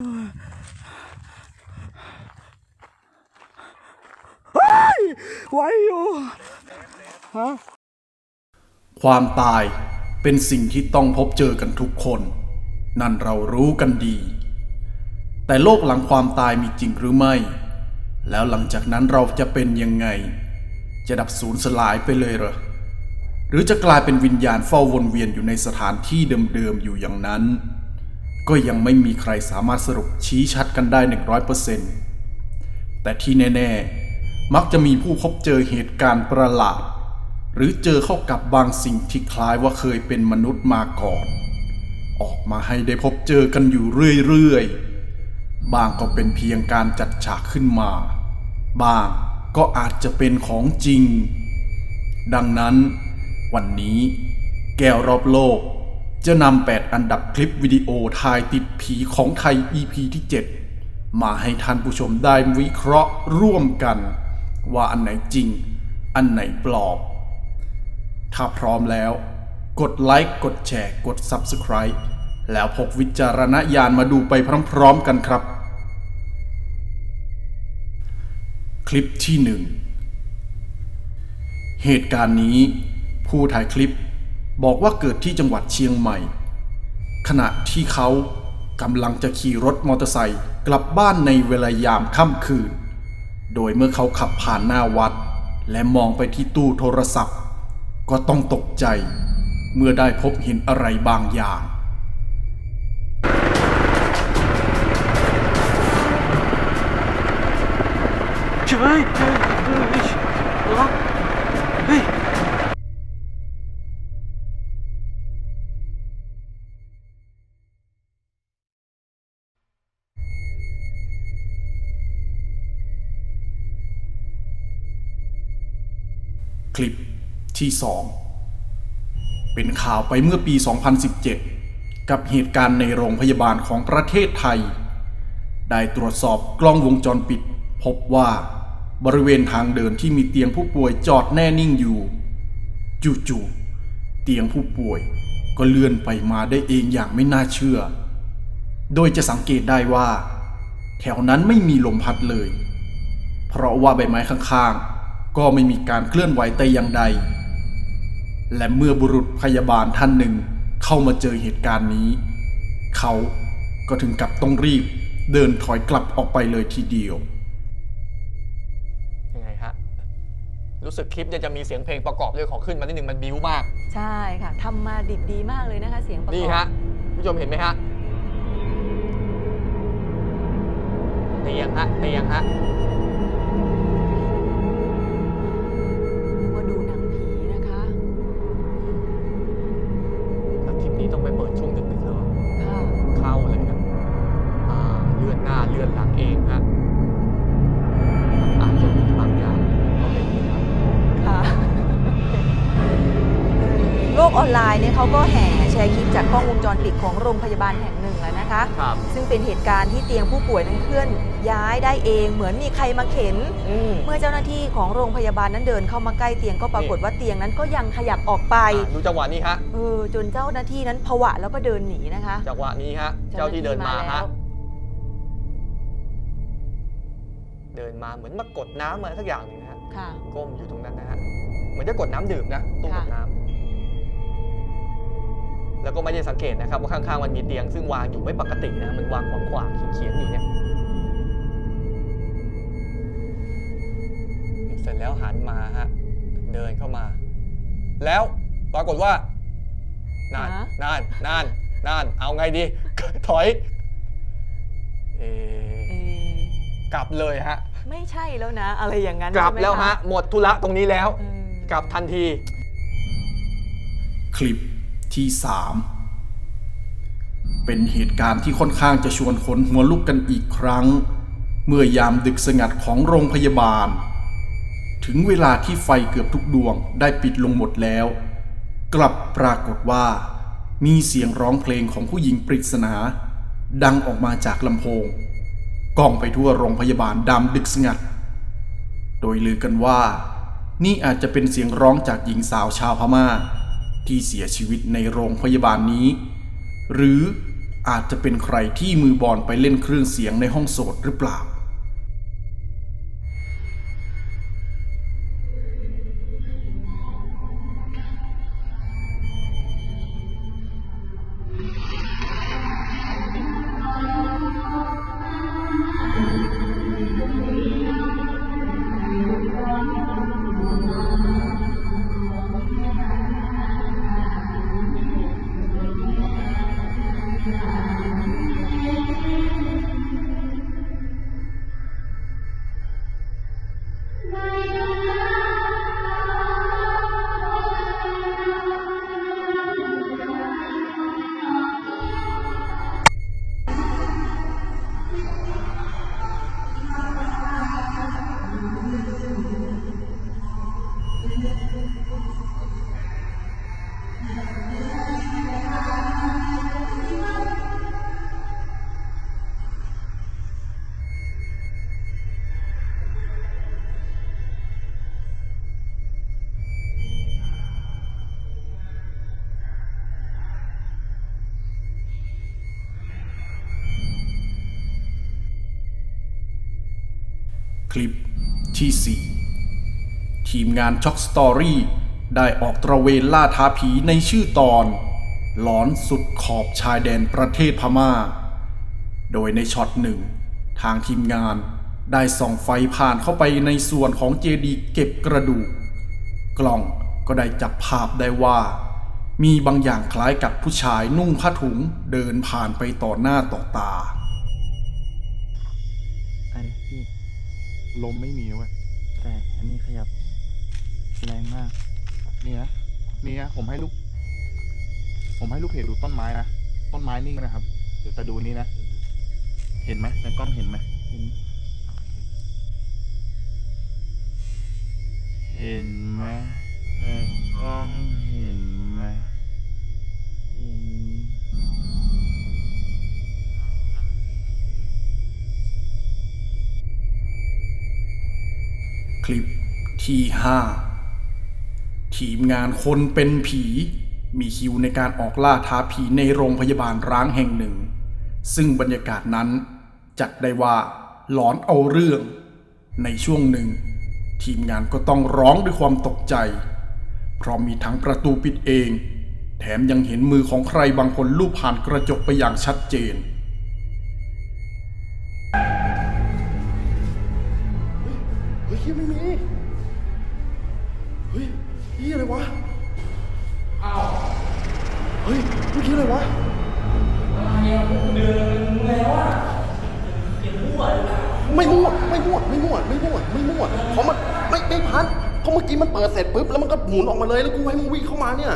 เฮ้อยู่ฮะความตายเป็นสิ่งที่ต้องพบเจอกันทุกคน นั่นเรารู้กันดี แต่โลกหลังความตายมีจริงหรือไม่ แล้วหลังจากนั้นเราจะเป็นยังไง จะดับสูญสลายไปเลยเหรอ หรือจะกลายเป็นวิญญาณเฝ้าวนเวียนอยู่ในสถานที่เดิมๆอยู่อย่างนั้น ก็ยังไม่มีใครสามารถสรุปชี้ชัดกันได้หนึ่งร้อยเปอร์เซ็นต์แต่ที่แน่ ๆ มักจะมีผู้พบเจอเหตุการณ์ประหลาด หรือเจอเข้ากับบางสิ่งที่คล้ายว่าเคยเป็นมนุษย์มาก่อน ออกมาให้ได้พบเจอกันอยู่เรื่อยๆ บางก็เป็นเพียงการจัดฉากขึ้นมา บางก็อาจจะเป็นของจริง ดังนั้น วันนี้ แก้วรอบโลก จะนำ 8 อันดับคลิปวิดีโอทายติดผีของไทย EP ที่ 7 มาให้ท่านผู้ชมได้วิเคราะห์ร่วมกัน ว่าอันไหนจริง อันไหนปลอม ถ้าพร้อมแล้ว กดไลค์กดแชร์กด Subscribe แล้วพกวิจารณญาณมาดูไปพร้อมๆกันครับ คลิปที่หนึ่งเหตุการณ์นี้ผู้ถ่ายคลิป บอกว่าเกิดที่จังหวัดเชียงใหม่ ขณะที่เขากำลังจะขี่รถมอเตอร์ไซค์กลับบ้านในเวลายามค่ำคืน โดยเมื่อเขาขับผ่านหน้าวัด และมองไปที่ตู้โทรศัพท์ ก็ต้องตกใจ เมื่อได้พบเห็นอะไรบางอย่างเฮ้ยเฮ้ยเฮ้ย คลิปที่ 2 เป็นข่าวไปเมื่อปี 2017 กับเหตุการณ์ในโรงพยาบาลของประเทศไทย ได้ตรวจสอบกล้องวงจรปิด พบว่าบริเวณทางเดินที่มีเตียงผู้ป่วยจอดแน่นิ่งอยู่จู่ๆเตียงผู้ป่วยก็เลื่อนไปมาได้เองอย่างไม่น่าเชื่อ โดยจะสังเกตได้ว่า แถวนั้นไม่มีลมพัดเลย เพราะว่าใบไม้ข้างๆ ก็ไม่มีการเคลื่อนไหวแต่อย่างใด และเมื่อบุรุษพยาบาลท่านหนึ่งเข้ามาเจอเหตุการณ์นี้ เขาก็ถึงกับต้องรีบเดินถอยกลับออกไปเลยทีเดียว ยังไงฮะ รู้สึกคลิปเนี่ยจะมีเสียงเพลงประกอบด้วยขอขึ้นมานิดนึงมันบิ้วมาก ใช่ค่ะทำมาดิบดีมากเลยนะคะเสียงประกอบนี่ฮะผู้ชมเห็นไหมฮะ เตียงฮะ เตียงฮะ ลื่อนหน้าเลื่อนหลังเองฮะมันอาจจะมีบางอย่างก็เป็นไปได้ค่ะโลกออนไลน์เนี่ยเขาก็แห่แชร์คลิปจากกล้องวงจรปิดของโรงพยาบาลแห่งหนึ่งแล้วนะคะ ครับ ซึ่งเป็นเหตุการณ์ที่เตียงผู้ป่วยนั้นเคลื่อนย้ายได้เอง เหมือนมีใครมาเข็น อืม เมื่อเจ้าหน้าที่ของโรงพยาบาลนั้นเดินเข้ามาใกล้เตียงก็ปรากฏว่าเตียงนั้นก็ยังขยับออกไปอ่าดูจังหวะนี้ฮะ เออจนเจ้าหน้าที่นั้นผวาแล้วก็เดินหนีนะคะ จังหวะนี้ฮะ เจ้าที่เดินมาฮะ เดินมาเหมือนมากดน้ำอะไรสักอย่างหนึ่งนะฮะค่ะก้มอยู่ตรงนั้นนะฮะเหมือนจะกดน้ำดื่มนะตู้กค่ะดน้ำแล้วก็ไม่ได้สังเกตนะครับว่าข้างๆมันมีเตียงซึ่งวางอยู่ไม่ปกตินะมันวางขวางขวางๆเขียงๆอยู่เนี่ยเสร็จแล้วหันมาฮะเดินเข้ามา แล้วปรากฏว่านานฮะนานนานนานเอาไงดี ถอย เอะเอ๊ะ กลับเลยฮะ ไม่ใช่แล้วนะ อะไรอย่างนั้นกลับใช่ไหมแล้วคฮะหมดธุระตรงนี้แล้วเออกลับทันที คลิปที่ 3 เป็นเหตุการณ์ที่ค่อนข้างจะชวนขนหัวลุกกันอีกครั้ง เมื่อยามดึกสงัดของโรงพยาบาล ถึงเวลาที่ไฟเกือบทุกดวงได้ปิดลงหมดแล้ว กลับปรากฏว่า มีเสียงร้องเพลงของผู้หญิงปริศนา ดังออกมาจากลำโพง ก้องไปทั่วโรงพยาบาลดำดึกสงัด โดยลือกันว่า นี่อาจจะเป็นเสียงร้องจากหญิงสาวชาวพม่า ที่เสียชีวิตในโรงพยาบาลนี้ หรืออาจจะเป็นใครที่มือบอลไปเล่นเครื่องเสียงในห้องโสดหรือเปล่า ลิปที่ 4 ทีมงานช็อกสตอรี่ได้ออกตระเวนล่าท้าผีในชื่อตอน หลอนสุดขอบชายแดนประเทศพม่า โดยในช็อตหนึ่ง ทางทีมงานได้ส่องไฟผ่านเข้าไปในส่วนของเจดีเก็บกระดูก กล้องก็ได้จับภาพได้ว่า มีบางอย่างคล้ายกับผู้ชายนุ่งผ้าถุงเดินผ่านไปต่อหน้าต่อตา ลมไม่มีเว้ยแต่อันนี้ขยับแรงมาก นี่นะนี่นะผมให้ลูก ผมให้ลูกเพจดูต้นไม้นะ ต้นไม้นิ่งนะครับ เดี๋ยวจะดูนี่นะ เห็นไหมในกล้องเห็นไหมเห็นเห็นไหมในกล้อง คลิปที่ 5 ทีมงานคนเป็นผี มีคิวในการออกล่าท้าผีในโรงพยาบาลร้างแห่งหนึ่ง ซึ่งบรรยากาศนั้นจัดได้ว่าหลอนเอาเรื่อง ในช่วงหนึ่ง ทีมงานก็ต้องร้องด้วยความตกใจ เพราะมีทั้งประตูปิดเอง แถมยังเห็นมือของใครบางคนลูบผ่านกระจกไปอย่างชัดเจน เฮ้ยไม่มี เฮ้ยนี่อะไรวะ อ้าว เฮ้ยเมื่อกี้อะไรวะไม่มั่วไม่มั่วไม่มั่วไม่มั่วไม่มั่วเพราะมันไม่ไม่พันเพราะเมื่อกี้มันเปิดเสร็จปุ๊บแล้วมันก็หมุนออกมาเลยแล้วกูให้มึงวิ่งเข้ามาเนี่ย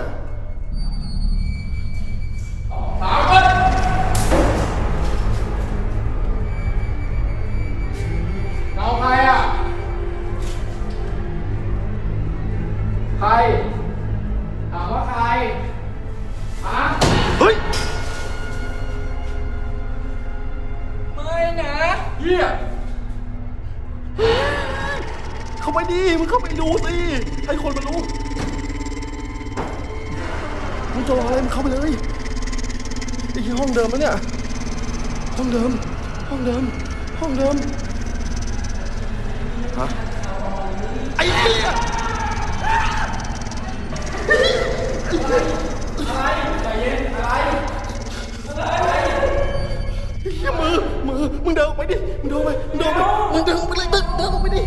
เข้าไปเลยไอ้ที่ห้องเดิมมะเนี่ย ห้องเดิม ห้องเดิม ห้องเดิม ฮะ ไอ้เหี้ยไอ้เหี้ยมือ มือ มึงเดินออกไปดิ มึงเดินออกไปมึงเดินออกไปมึงเดินออกไปเลยเดินเดินออกไปดิ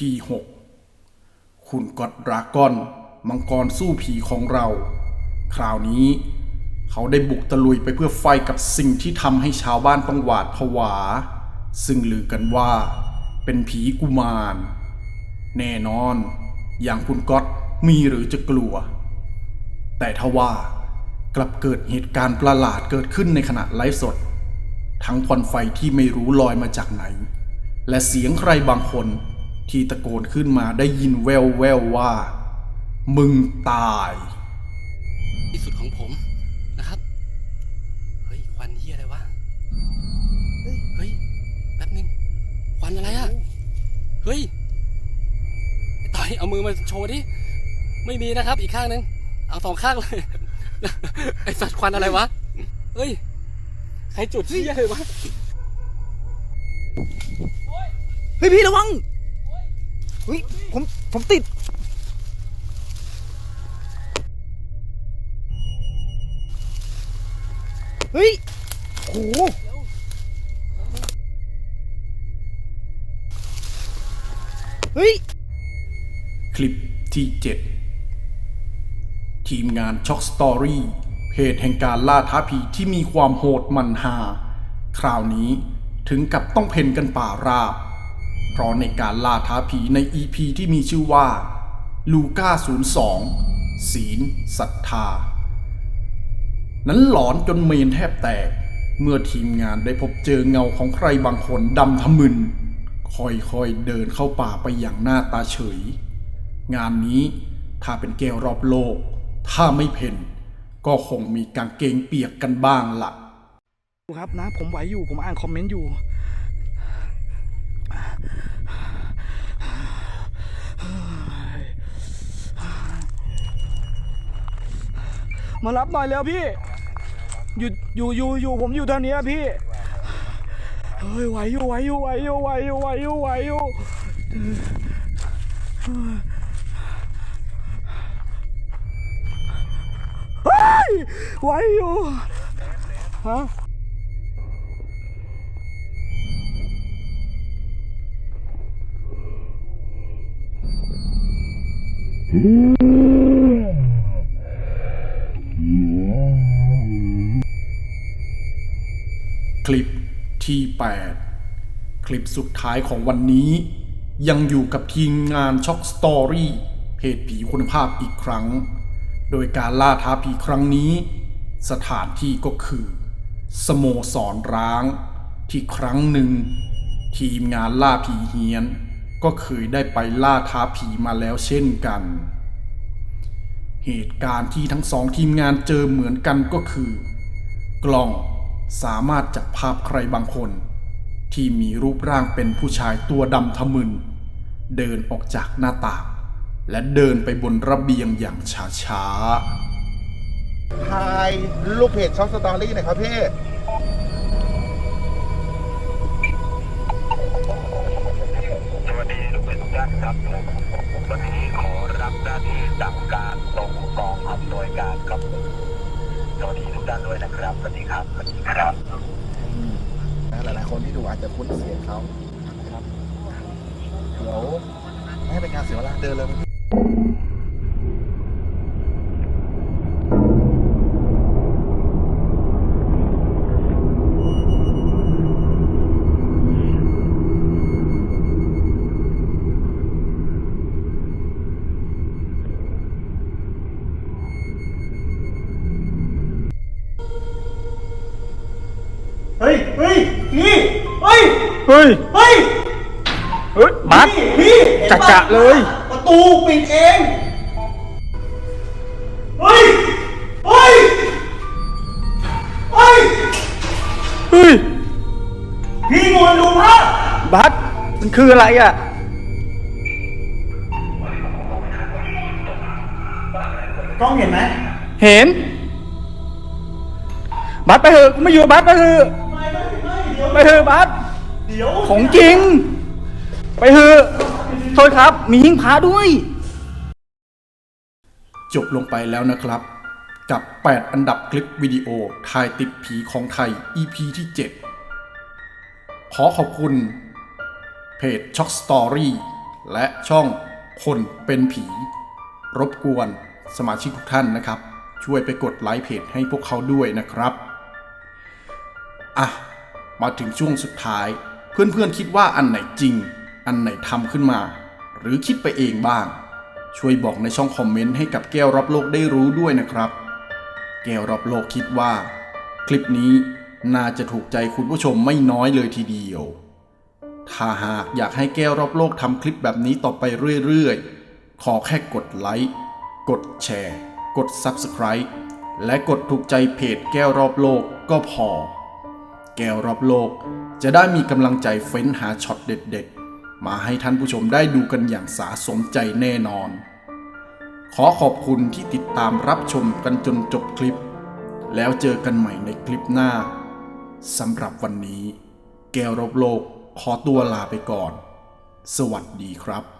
ที่ 6 คุณกอดดราก้อนมังกรสู้ผีของเรา คราวนี้ เขาได้บุกตะลุยไปเพื่อไฟกับสิ่งที่ทำให้ชาวบ้านต้องหวาดผวา ซึ่งลือกันว่า เป็นผีกุมาร แน่นอน อย่างคุณก๊อตมีหรือจะกลัว แต่ทว่ากลับเกิดเหตุการณ์ประหลาดเกิดขึ้นในขณะไลฟ์สด ทั้งควันไฟที่ไม่รู้ลอยมาจากไหน และเสียงใครบางคน ที่ตะโกนขึ้นมาได้ยินแววแววว่า มึงตาย ที่สุดของผมนะครับ เฮ้ย ควันเฮียอะไรวะ เฮ้ย เฮ้ย แป๊บนึง ควันอะไรอะเฮ้ยตายเอามือมาโชว์ดิ ไม่มีนะครับ อีกข้างนึง เอาสองข้างเลย ไอสัตว์ควันอะไรวะ เฮ้ย ใครจุดเฮียเลยวะ เฮ้ยพี่ระวัง เฮ้ยผมผมติดเฮ้ยโหเฮ้ย คลิปที่ 7 ทีมงานช็อกสตอรี่เพจแห่งการล่าท้าผีที่มีความโหดมันหา คราวนี้ถึงกับต้องเพ่นกันป่าราบ เพราะในการล่าท้าผีใน EP ที่มีชื่อว่า ลูก้า 02 ศีลศรัทธา นั้นหลอนจนเมนแทบแตก เมื่อทีมงานได้พบเจอเงาของใครบางคนดำทะมึน ค่อยๆเดินเข้าป่าไปอย่างหน้าตาเฉย งานนี้ถ้าเป็นแก้วรอบโลก ถ้าไม่เพ่น ก็คงมีกางเกงเปียกกันบ้างล่ะครับนะ ผมไหวอยู่ผมอ่านคอมเมนต์อยู่ มารับหน่อยแล้วพี่ อยู่อยู่อยู่อยู่ผมอยู่เท่านี้พี่เฮ้ยไหวอยู่ไหวอยู่ไหวอยู่ไหวอยู่ไหวอยู่ไหวอยู่เฮ้ยไหวอยู่ฮะ คลิปที่ 8 คลิปสุดท้ายของวันนี้ ยังอยู่กับทีมงานช็อกสตอรี่เพจผีคุณภาพอีกครั้ง โดยการล่าท้าผีครั้งนี้ สถานที่ก็คือ สโมสรร้าง ที่ครั้งหนึ่ง ทีมงานล่าผีเฮียน ก็เคยได้ไปล่าท้าผีมาแล้วเช่นกัน เหตุการณ์ที่ทั้งสองทีมงานเจอเหมือนกันก็คือ กล้องสามารถจับภาพใครบางคน ที่มีรูปร่างเป็นผู้ชายตัวดำทะมึน เดินออกจากหน้าต่างและเดินไปบนระเบียงอย่างช้าถ่ายลูกเพจช็อปสตอรี่หน่อยครับพี่ วัสดีทุกท่านครับผมวันนี้ขอรับหน้าที่สั่งการตรงกองอำนวยการครับสวัสดีทุกท่านด้วยนะครับสวัสดีครับสวัสดีครับหลายๆคนที่ดูอาจจะคุ้นเสียงเขาครับเดี๋ยวไม่ให้เป็นการเสียเวลาเดินเลย พี่เฮ้ยเฮ้ยเฮ้ยเฮ้ยบัสพี่พี่เห็นปจะๆเลย ประตูปิดเองเฮ้ยเฮ้ยเฮ้ยเฮ้ยพี่งวนดูภาพบัสมันคืออะไรอะ กล้องเห็นไหมเห็น บัสไปเถอะกูไม่อยู่บัสไปเถอะ ไม่ไม่ไม่เดี๋ยวไปเถอะบัสเดี๋ยวของจริง ไปเถอะโทษครับ มีหิ้งพระด้วยๆจบลงไปแล้วนะครับ กับ 8 อันดับคลิปวิดีโอถ่ายติดผีของไทย EP ที่ 7 ขอขอบคุณ เพจช็อกสตอรี่และช่องคนเป็นผี รบกวนสมาชิกทุกท่านนะครับ ช่วยไปกดไลค์เพจให้พวกเขาด้วยนะครับ อะ มาถึงช่วงสุดท้าย เพื่อนๆคิดว่าอันไหนจริง อันไหนทำขึ้นมา หรือคิดไปเองบ้าง ช่วยบอกในช่องคอมเมนต์ให้กับแก้วรับโลกได้รู้ด้วยนะครับ แก้วรับโลกคิดว่า คลิปนี้น่าจะถูกใจคุณผู้ชมไม่น้อยเลยทีเดียว ถ้าหากอยากให้แก้วรอบโลกทำคลิปแบบนี้ต่อไปเรื่อยๆ ขอแค่กดไลค์ กดแชร์ กด Subscribe และกดถูกใจเพจแก้วรอบโลกก็พอ แก้วรอบโลก จะได้มีกำลังใจเฟ้นหาช็อตเด็ดๆ มาให้ท่านผู้ชมได้ดูกันอย่างสาสมใจแน่นอน ขอขอบคุณที่ติดตามรับชมกันจนจบคลิป แล้วเจอกันใหม่ในคลิปหน้าสำหรับวันนี้ แก้วรบโลกขอตัวลาไปก่อน สวัสดีครับ